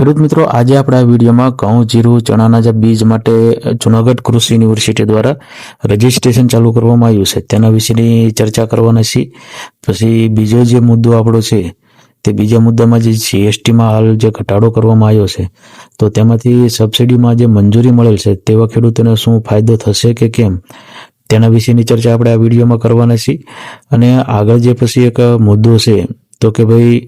ખેડૂત મિત્રો, આજે આપણે આ વિડીયોમાં ઘઉં, જીરું, ચણાના જે બીજ માટે જુનાગઢ કૃષિ યુનિવર્સિટી દ્વારા રજીસ્ટ્રેશન ચાલુ કરવામાં આવ્યું છે. તેના વિશેની ચર્ચા કરવાના છીએ. પછી બીજો જે મુદ્દો આપણો છે, તે બીજા મુદ્દામાં જે જીએસટીમાં હાલ જે ઘટાડો કરવામાં આવ્યો છે, તો તેમાંથી સબસિડીમાં જે મંજૂરી મળેલ છે, તેવા ખેડૂતોને શું ફાયદો થશે કે કેમ, તેના વિશેની ચર્ચા આપણે આ વિડીયોમાં કરવાના છીએ. અને આગળ જે પછી એક મુદ્દો છે, તો કે ભાઈ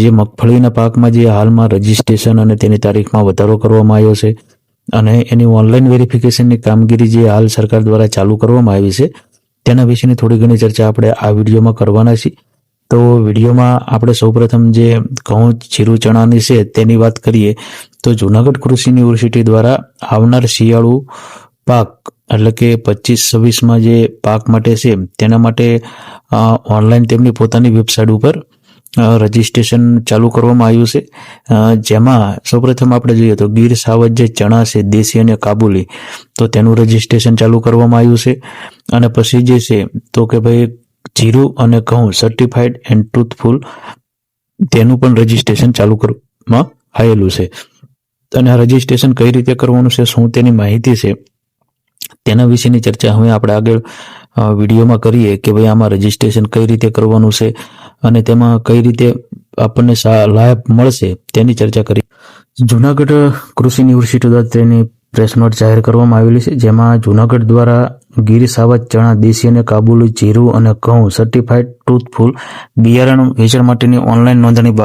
જે મગફળીના પાકમાં જે હાલમાં રજીસ્ટ્રેશન અને તેની તારીખમાં વધારો કરવામાં આવ્યો છે અને એની ઓનલાઈન વેરિફિકેશનની કામગીરી જે હાલ સરકાર દ્વારા ચાલુ કરવામાં આવી છે, તેના વિશેની થોડી ઘણી ચર્ચા આપણે આ વિડીયોમાં કરવાના છીએ. તો વિડીયોમાં આપણે સૌપ્રથમ જે ઘઉં, જીરું, ચણાની છે તેની વાત કરીએ, તો જુનાગઢ કૃષિ યુનિવર્સિટી દ્વારા આવનાર શિયાળુ પાક એટલે કે પચીસ, છવ્વીસમાં જે પાક માટે છે, તેના માટે ઓનલાઈન તેમની પોતાની વેબસાઇટ ઉપર રજિસ્ટ્રેશન ચાલુ કરવામાં આવ્યું છે. જેમાં સૌપ્રથમ આપણે જોઈએ તો ગીર સાવજ જે ચણા છે, દેશી અને કાબુલી. તો તેનું રજિસ્ટ્રેશન ચાલુ કરવામાં આવ્યું છે. અને પછી જે છે તો કે ભાઈ જીરું અને ઘઉં સર્ટિફાઈડ એન્ડ ટ્રુથફુલ તેનું પણ રજિસ્ટ્રેશન ચાલુ કરવામાં આવેલું છે. અને આ રજિસ્ટ્રેશન કઈ રીતે કરવાનું છે, શું તેની માહિતી છે, તેના વિશેની ચર્ચા હવે આપણે આગળ વિડીયોમાં કરીએ કે ભાઈ આમાં રજિસ્ટ્રેશન કઈ રીતે કરવાનું છે અને તેમાં કઈ રીતે આપણને લાભ મળશે તેની ચર્ચા કરી. જુનાગઢ કૃષિ યુનિવર્સિટી દ્વારા તેની પ્રેસ નોટ જાહેર કરવામાં આવેલી છે, જેમાં જુનાગઢ દ્વારા ગીર સાવજ ચણા દેશી અને કાબુલી જીરું અને ઘઉં સર્ટિફાઈડ ટ્રુથફુલ બિયારણ વેચાણ માટેની ઓનલાઈન નોંધણી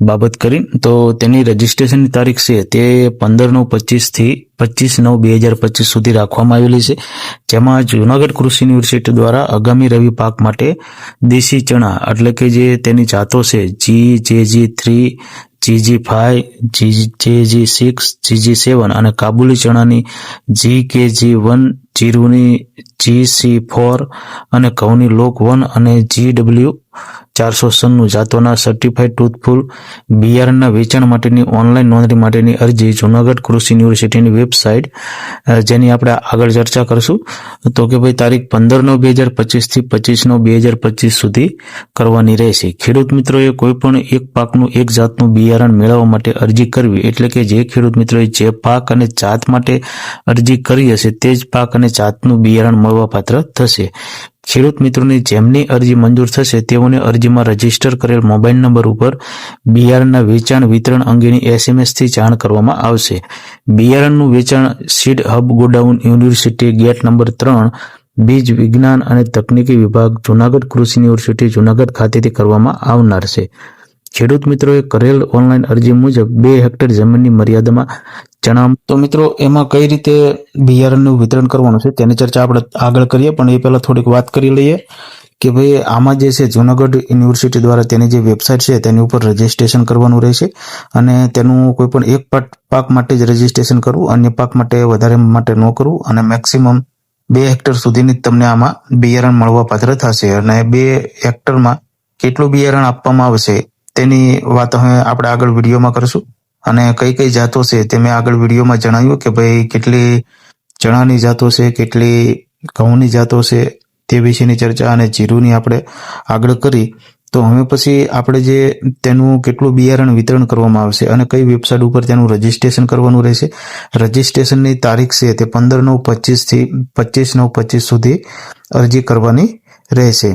બાબત કરી. તો તેની રજિસ્ટ્રેશનની તારીખ છે તે પંદર નવ પચીસથી પચીસ નવ બે હજાર પચીસ સુધી રાખવામાં આવેલી છે. જેમાં જુનાગઢ કૃષિ યુનિવર્સિટી દ્વારા આગામી રવિ પાક માટે દેશી ચણા એટલે કે જે તેની જાતો છે G J G three જીજી five જી જે જી સિક્સ જીજી સેવન અને કાબુલી ચણાની જી કે જી વન, જીરુની જી સી ફોર અને ઘઉંની લોક વન અને જી ડબલ્યુ ચારસો સન્નું જાતોના સર્ટિફાઈડ ટૂથફૂલ બિયારણના વેચાણ માટેની ઓનલાઈન નોંધણી માટેની અરજી જુનાગઢ કૃષિ યુનિવર્સિટીની વેબસાઇટ જેની આપણે આગળ ચર્ચા કરશું. તો કે ભાઈ, તારીખ પંદર નવ બે હજાર પચીસથી પચીસનો બે હજાર પચીસ સુધી કરવાની રહેશે. ખેડૂત મિત્રોએ કોઈ પણ એક પાકનું એક જાતનું બિયારણ મેળવવા માટે અરજી કરવી, એટલે કે જે ખેડૂત મિત્રોએ જે પાક અને જાત માટે અરજી કરી હશે, તે જ પાક અને જાતનું બિયારણ મળવાપાત્ર થશે. ખેડૂત મિત્રોની જેમની અરજી મંજૂર થશે, તેઓને અરજીમાં રજિસ્ટર કરેલ મોબાઈલ નંબર ઉપર બિયારણના વેચાણ વિતરણ અંગેની એસએમએસથી જાણ કરવામાં આવશે. બિયારણનું વેચાણ seed hub godown university gate number ત્રણ, બીજ વિજ્ઞાન અને તકનીકી વિભાગ જુનાગઢ કૃષિ યુનિવર્સિટી જુનાગઢ ખાતેથી કરવામાં આવનાર છે. ખેડૂત મિત્રોએ કરેલ ઓનલાઈન અરજી મુજબ બે હેક્ટર જમીનની મર્યાદામાં ચણા તો મિત્રો, એમાં કઈ રીતે બિયારણનું વિતરણ કરવાનું છે તેની ચર્ચા આપણે આગળ કરીએ, પણ એ પહેલાં થોડીક વાત કરી લઈએ કે ભાઈ, આમાં જે છે જુનાગઢ યુનિવર્સિટી દ્વારા તેની જે વેબસાઇટ છે તેની ઉપર રજીસ્ટ્રેશન કરવાનું રહેશે અને તેનું કોઈ પણ એક પાક માટે જ રજીસ્ટ્રેશન કરવું, અન્ય પાક માટે વધારે માટે ન કરવું અને મેક્સિમમ બે હેક્ટર સુધીની તમને આમાં બિયારણ મળવા પાત્ર થશે અને બે હેક્ટરમાં કેટલું બિયારણ આપવામાં આવશે તેની વાત હવે આપણે આગળ વિડીયોમાં કરશું. અને કઈ કઈ જાતો છે તે મેં આગળ વિડીયોમાં જણાવ્યું કે ભાઈ કેટલી ચણાની જાતો છે, કેટલી ઘઉંની જાતો છે તે વિશેની ચર્ચા અને જીરુની આપણે આગળ કરી. તો હવે પછી આપણે જે તેનું કેટલું બિયારણ વિતરણ કરવામાં આવશે અને કઈ વેબસાઇટ ઉપર તેનું રજીસ્ટ્રેશન કરવાનું રહેશે. રજીસ્ટ્રેશનની તારીખ છે તે પંદર નવ પચીસથી પચીસ નવ પચીસ સુધી અરજી કરવાની રહેશે.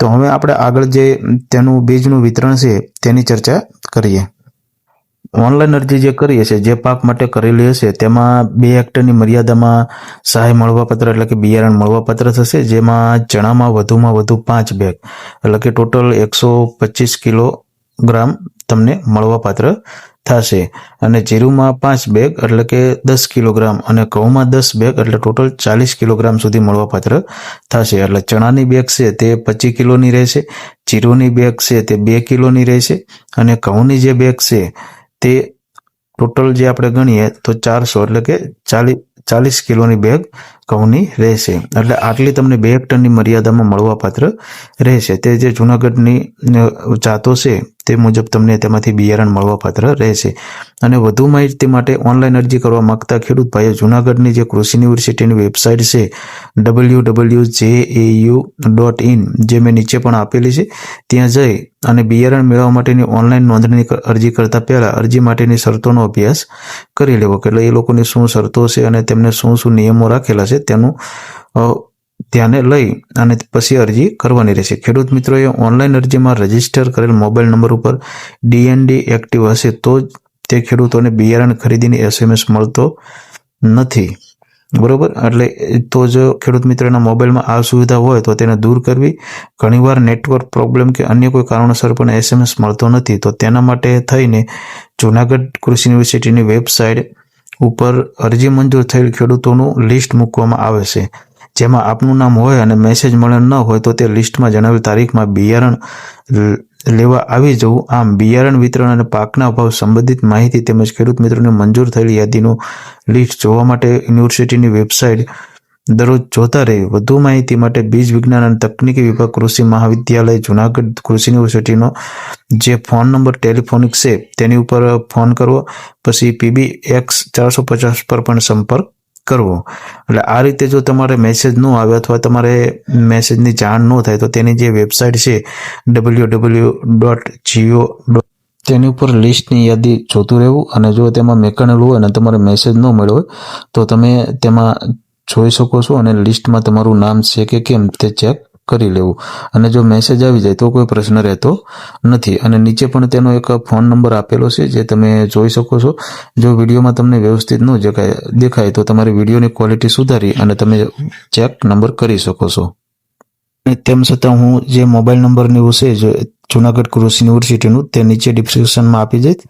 તો હવે આપણે આગળ જે તેનું બીજનું વિતરણ છે તેની ચર્ચા કરીએ. ઓનલાઈન અરજી જે કરીએ છીએ, જે પાક માટે કરેલી હશે, તેમાં બે હેક્ટરની મર્યાદામાં સહાય મળવાપત્ર એટલે કે બિયારણ મળવાપત્ર થશે, જેમાં ચણામાં વધુમાં વધુ પાંચ બેગ, એટલે કે ટોટલ એકસો પચીસ કિલોગ્રામ તમને મળવાપાત્ર થશે. અને જીરુમાં પાંચ બેગ, એટલે કે દસ કિલોગ્રામ, અને ઘઉંમાં દસ બેગ, એટલે ટોટલ ચાલીસ કિલોગ્રામ સુધી મળવાપાત્ર થશે. એટલે ચણાની બેગ છે તે પચીસ કિલોની રહેશે, જીરુની બેગ છે તે બે કિલોની રહેશે, અને ઘઉંની જે બેગ છે તે ટોટલ જે આપણે ગણીએ તો ચારસો એટલે કે ચાલીસ ચાલીસ કિલોની બેગ ઘઉંની રહેશે. એટલે આટલી તમને બે હેક્ટરની મર્યાદામાં મળવાપાત્ર રહેશે. તે જે જૂનાગઢની જાતો છે તે મુજબ તમને તેમાંથી બિયારણ મળવાપાત્ર રહેશે. અને વધુ માહિતી માટે ઓનલાઈન અરજી કરવા માંગતા ખેડૂત ભાઈઓ, જૂનાગઢની જે કૃષિ યુનિવર્સિટીની વેબસાઇટ છે ડબલ્યુ ડબલ્યુ જે એ યુ ડોટ ઇન જે મેં નીચે પણ આપેલી છે, ત્યાં જઈ અને બિયારણ મેળવવા માટેની ઓનલાઈન નોંધણી અરજી કરતા પહેલા અરજી માટેની શરતોનો અભ્યાસ કરી લેવો. એટલે એ લોકોની શું શરતો છે અને તેમને શું શું નિયમો રાખેલા છે તેનું ધ્યાને લઈ અને પછી અરજી કરવાની રહેશે. ખેડૂત મિત્રોએ ઓનલાઈન અરજીમાં રજિસ્ટર કરેલ મોબાઈલ નંબર ઉપર ડીએનડી એક્ટિવ હશે તો જ તે ખેડૂતોને બિયારણ ખરીદીની એસએમએસ મળતો નથી. બરોબર? એટલે તો જો ખેડૂત મિત્રોના મોબાઈલમાં આ સુવિધા હોય તો તેને દૂર કરવી. ઘણીવાર નેટવર્ક પ્રોબ્લેમ કે અન્ય કોઈ કારણોસર પણ એસએમએસ મળતો નથી. તો તેના માટે થઈને જુનાગઢ કૃષિ યુનિવર્સિટીની વેબસાઇટ ઉપર અરજી મંજૂર થયેલ ખેડૂતોનું લિસ્ટ મૂકવામાં આવે છે. જેમાં આપનું નામ હોય અને મેસેજ મળે ન હોય તો તે લિસ્ટમાં જણાવેલ તારીખમાં બિયારણ લેવા આવી જવું. આમ, બિયારણ વિતરણ અને પાકના અભાવ સંબંધિત માહિતી તેમજ ખેડૂત મિત્રોને મંજૂર થયેલી યાદીનું લિસ્ટ જોવા માટે યુનિવર્સિટીની વેબસાઇટ દરરોજ જોતા રહે. વધુ માહિતી માટે બીજ વિજ્ઞાન અને તકનીકી વિભાગ કૃષિ મહાવિદ્યાલય, જુનાગઢ કૃષિ યુનિવર્સિટીનો જે ફોન નંબર ટેલિફોનિક છે તેની ઉપર ફોન કરવો. પછી પીબી એક્સ ચારસો પચાસ પર પણ સંપર્ક કરવો. એટલે આ રીતે જો તમારે મેસેજ ન આવે અથવા તમારે મેસેજની જાણ ન થાય, તો તેની જે વેબસાઇટ છે W W dot geo dot તેની ઉપર લિસ્ટની યાદી જોતું રહેવું અને જો તેમાં મેકણેલું હોય અને તમારે મેસેજ ન મળ્યો હોય, તો તમે તેમાં જોઈ શકો છો અને લિસ્ટમાં તમારું નામ છે કે કેમ તે ચેક કરી લેવું. અને જો મેસેજ આવી જાય તો કોઈ પ્રશ્ન રહેતો નથી. અને નીચે પણ તેનો એક ફોન નંબર આપેલો છે, જે તમે જોઈ શકો છો. જો વિડીયોમાં તમને વ્યવસ્થિત ન દેખાય, તો તમારી વિડીયોની ક્વોલિટી સુધારી અને તમે ચેક નંબર કરી શકો છો. તેમ છતાં હું જે મોબાઈલ નંબરની જે જુનાગઢ કૃષિ યુનિવર્સિટીનું તે નીચે ડિસ્ક્રિપ્શનમાં આપી દઈશ.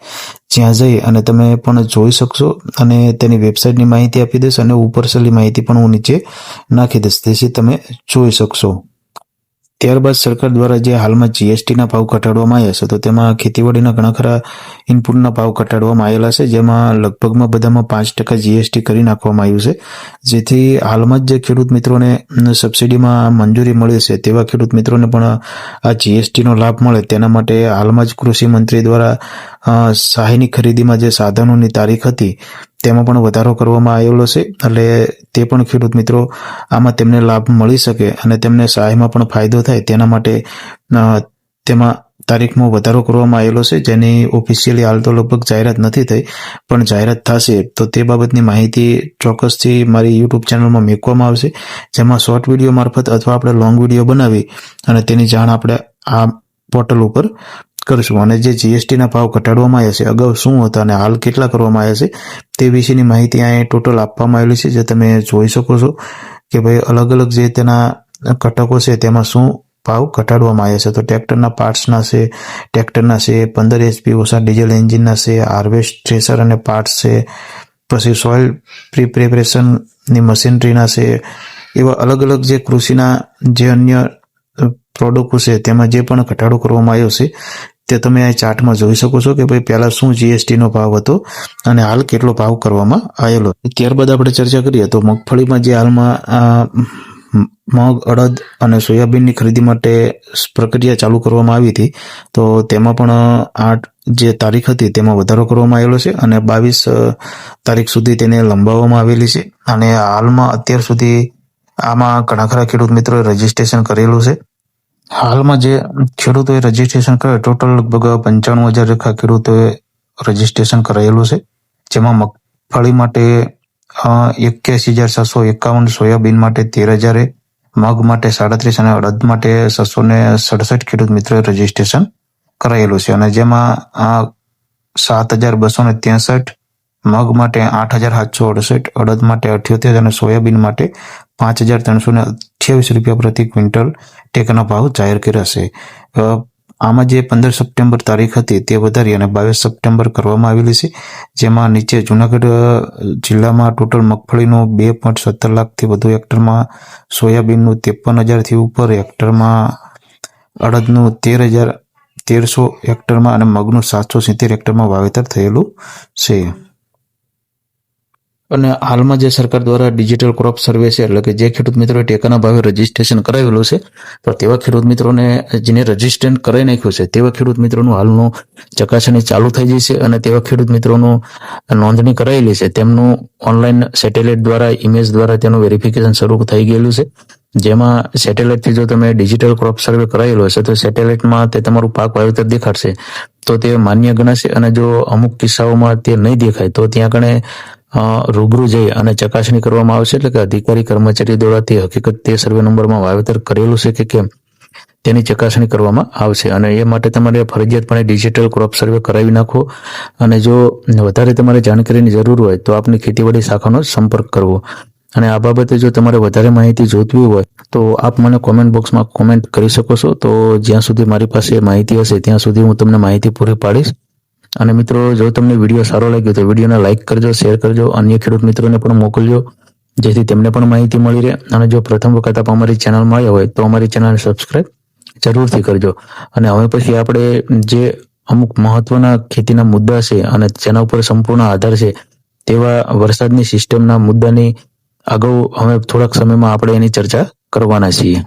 જ્યાં જઈ અને તમે પણ જોઈ શકશો. અને તેની વેબસાઇટની માહિતી આપી દઈશ અને ઉપરસેલી માહિતી પણ હું નીચે નાખી દઈશ. તેથી તમે જોઈ શકશો. ત્યારબાદ સરકાર દ્વારા જે હાલમાં જીએસટીના ભાવ ઘટાડવામાં આવ્યા છે, તો તેમાં ખેતીવાડીના ઘણા ખરા ઇનપુટના ભાવ ઘટાડવામાં આવેલા છે, જેમાં લગભગમાં બધામાં પાંચ ટકા જીએસટી કરી નાખવામાં આવ્યું છે. જેથી હાલમાં જ જે ખેડૂત મિત્રોને સબસિડીમાં મંજૂરી મળી છે, તેવા ખેડૂત મિત્રોને પણ આ જીએસટીનો લાભ મળે. તેના માટે હાલમાં જ કૃષિ મંત્રી દ્વારા સહાયની ખરીદીમાં જે સાધનોની તારીખ હતી તેમાં પણ વધારો કરવામાં આવેલો છે. એટલે તે પણ ખેડૂત મિત્રો, આમાં તેમને લાભ મળી શકે અને તેમને સહાયમાં પણ ફાયદો થાય તેના માટે તેમાં તારીખમાં વધારો કરવામાં આવેલો છે. જેની ઓફિશિયલી હાલ તો લગભગ જાહેરાત નથી થઈ, પણ જાહેરાત થશે. તો તે બાબતની માહિતી ચોક્કસથી મારી યુટ્યુબ ચેનલમાં મૂકવામાં આવશે, જેમાં શોર્ટ વીડિયો મારફત અથવા આપણે લોંગ વીડિયો બનાવી અને તેની જાણ આપણે આ પોર્ટલ ઉપર કરશું અને જે જીએસટીના ભાવ ઘટાડવામાં આવ્યા છે, અગાઉ શું હતા અને હાલ કેટલા કરવામાં આવ્યા છે, તે વિશેની માહિતી અહીં ટોટલ આપવામાં આવેલી છે, જે તમે જોઈ શકો છો કે ભાઈ અલગ અલગ જે તેના ઘટકો છે, તેમાં શું ભાવ ઘટાડવામાં આવ્યા છે. તો ટ્રેક્ટરના પાર્ટ્સના છે, ટ્રેક્ટરના છે, પંદર એચપી ઓછા ડીઝલ એન્જિનના છે, હાર્વેસ્ટ, થ્રેસર અને પાર્ટ્સ છે, પછી સોઇલ પ્રી, પ્રિપરેશનની મશીનરીના છે, એવા અલગ અલગ જે કૃષિના જે અન્ય પ્રોડક્ટો છે, તેમાં જે પણ ઘટાડો કરવામાં આવ્યો છે તે તમે આ ચાર્ટમાં જોઈ શકો છો કે ભાઈ પહેલાં શું જીએસટીનો ભાવ હતો અને હાલ કેટલો ભાવ કરવામાં આવેલો. ત્યારબાદ આપણે ચર્ચા કરીએ તો મગફળીમાં જે હાલમાં મગ, અડદ અને સોયાબીનની ખરીદી માટે પ્રક્રિયા ચાલુ કરવામાં આવી હતી, તો તેમાં પણ આઠ જે તારીખ હતી તેમાં વધારો કરવામાં આવેલો છે અને બાવીસ તારીખ સુધી તેને લંબાવવામાં આવેલી છે. અને હાલમાં અત્યાર સુધી આમાં ઘણા ખરા ખેડૂત મિત્રોએ રજીસ્ટ્રેશન કરેલું છે. હાલમાં જે ખેડૂતોએ રજીસ્ટ્રેશન કરે ટોટલ લગભગ પંચાણું હજાર રેખા ખેડૂતોએ રજીસ્ટ્રેશન કરાયેલું છે. જેમાં મગફળી માટે એક્યાસી હજાર છસો એકાવન સોયાબીન માટે તેર હજારે, મગ માટે સાડત્રીસ અને અડદ માટે છસો ને સડસઠ ખેડૂત મિત્રોએ રજીસ્ટ્રેશન કરાયેલું છે. અને જેમાં આ સાત હજાર બસો ને ત્રેસઠ, મગ માટે આઠ હજાર સાતસો અડસઠ, અડદ માટે અઠ્યોતેર અને સોયાબીન માટે પાંચ હજાર ત્રણસો ને અઠ્યાવીસ રૂપિયા પ્રતિ ક્વિન્ટલ ટેકાનો ભાવ જાહેર કર્યા છે. આમાં જે પંદર સપ્ટેમ્બર તારીખ હતી તે વધારી અને બાવીસ સપ્ટેમ્બર કરવામાં આવેલી છે, જેમાં નીચે જુનાગઢ જિલ્લામાં ટોટલ મગફળીનું બે પોઈન્ટ સત્તર લાખથી વધુ હેક્ટરમાં, સોયાબીનનું ત્રેપન હજારથી ઉપર હેક્ટરમાં, અડદનું તેર હજાર તેરસો હેક્ટરમાં અને મગનું સાતસો સિત્તેર હેક્ટરમાં વાવેતર થયેલું છે. અને હાલમાં જે સરકાર દ્વારા ડિજિટલ ક્રોપ સર્વે છે, એટલે કે જે ખેડૂત મિત્રોએ ટેકાના ભાવે રજીસ્ટ્રેશન કરાવેલું છે, તો તેવા ખેડૂત મિત્રોને જેને રજીસ્ટ્રેશન કરાવી નાખ્યું છે, તેવા ખેડૂત મિત્રોનું હાલનું ચકાસણી ચાલુ થઈ જશે અને તેવા ખેડૂત મિત્રોનું નોંધણી કરાયેલી છે. તેમનું ઓનલાઈન સેટેલાઇટ દ્વારા ઇમેજ દ્વારા તેનું વેરિફિકેશન શરૂ થઈ ગયેલું છે. જેમાં સેટેલાઇટથી જો તમે ડિજિટલ ક્રોપ સર્વે કરાયેલો હશે, તો સેટેલાઇટમાં તે તમારું પાક વાવેતર દેખાડશે. તો તે માન્ય ગણાશે અને જો અમુક કિસ્સાઓમાં તે નહીં દેખાય, તો ત્યાં કણે રૂબરૂ જઈ અને ચકાસણી કરવામાં આવશે એટલે કે અધિકારી કર્મચારી દ્વારા હકીકત તે સર્વે નંબરમાં વાવેતર કરેલું છે કે કેમ તેની ચકાસણી કરવામાં આવશે. અને એ માટે તમારે ફરજિયાતપણે ડિજિટલ ક્રોપ સર્વે કરાવી નાખો અને જો વધારે તમારે જાણકારીની જરૂર હોય તો આપની ખેતીવાડી શાખાનો સંપર્ક કરવો. અને આ બાબતે જો તમારે વધારે માહિતી જોઈતી હોય તો આપ મને કોમેન્ટ બોક્સમાં કોમેન્ટ કરી શકો છો. તો જ્યાં સુધી મારી પાસે માહિતી હશે ત્યાં સુધી હું તમને માહિતી પૂરી પાડીશ. અને મિત્રો, જો તમને વીડિયો સારો લાગ્યો તો વિડીયોને લાઇક કરજો શેર કરજો, અન્ય ખેડૂત મિત્રોને પણ મોકલજો, જેથી તેમને પણ માહિતી મળી રહે. અને જો પ્રથમ વખત આપ અમારી ચેનલમાં આવ્યા હોય તો અમારી ચેનલને સબસ્ક્રાઇબ જરૂરથી કરજો. અને હવે પછી આપણે જે અમુક મહત્વના ખેતીના મુદ્દા છે અને જેના ઉપર સંપૂર્ણ આધાર છે, તેવા વરસાદની સિસ્ટમના મુદ્દાની અગાઉ હવે થોડાક સમયમાં આપણે એની ચર્ચા કરવાના છીએ.